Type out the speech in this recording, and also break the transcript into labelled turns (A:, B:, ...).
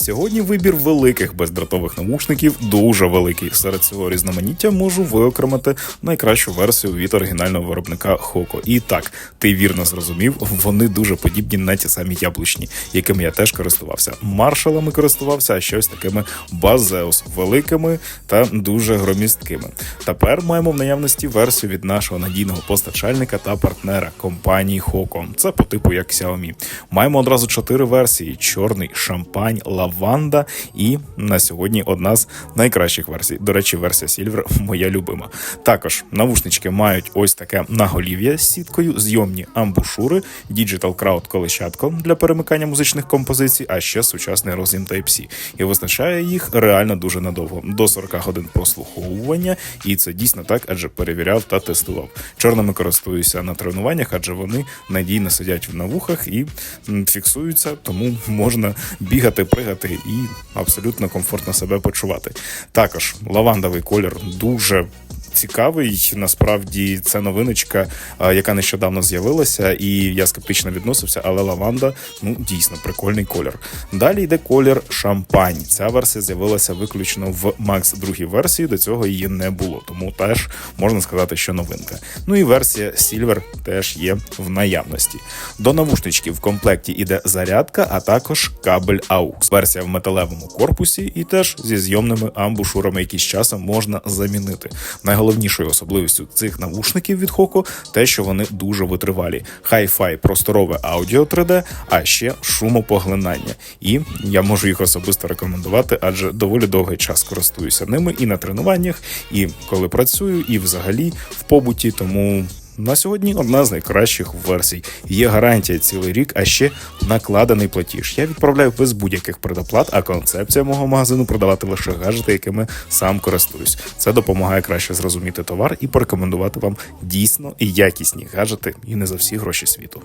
A: Сьогодні вибір великих бездротових навушників дуже великий. Серед цього різноманіття можу виокремити найкращу версію від оригінального виробника Хоко. І так, ти вірно зрозумів, вони дуже подібні на ті самі яблучні, якими я теж користувався. Маршалами користувався, а щось такими Базеус великими та дуже громісткими. Тепер маємо в наявності версію від нашого надійного постачальника та партнера компанії Хоко. Це по типу як Xiaomi. Маємо одразу чотири версії: чорний, шампань, лаванда і на сьогодні одна з найкращих версій. До речі, версія Silver моя любима. Також навушнички мають ось таке наголів'я з сіткою, зйомні амбушури, Digital Crowd колещатко для перемикання музичних композицій, а ще сучасний роз'єм Type-C. І визначає їх реально дуже надовго до 40 годин прослуховування. І це дійсно так, адже перевіряв та тестував. Чорними користуюся на тренуваннях, адже вони надійно сидять на вухах і фіксуються, тому можна бігати, пригати і абсолютно комфортно себе почувати. Також лавандовий колір дуже. Цікавий, насправді це новиночка, яка нещодавно з'явилася, і я скептично відносився, але лаванда ну дійсно прикольний колір. Далі йде колір шампань. Ця версія з'явилася виключно в Max другій версії. До цього її не було, тому теж можна сказати, що новинка. Ну і версія Silver теж є в наявності. До навушничків в комплекті іде зарядка, а також кабель AUX. Версія в металевому корпусі і теж зі зйомними амбушурами, які з часом можна замінити. Найголовнішою особливістю цих навушників від Хоко те, що вони дуже витривалі. Хай-фай просторове аудіо 3D, а ще шумопоглинання. І я можу їх особисто рекомендувати, адже доволі довгий час користуюся ними і на тренуваннях, і коли працюю, і взагалі в побуті. Тому на сьогодні одна з найкращих версій. Є гарантія цілий рік, а ще накладений платіж. Я відправляю без будь-яких предоплат, а концепція мого магазину продавати лише гаджети, якими сам користуюсь. Це допомагає краще зрозуміти товар і порекомендувати вам дійсно якісні гаджети, і не за всі гроші світу.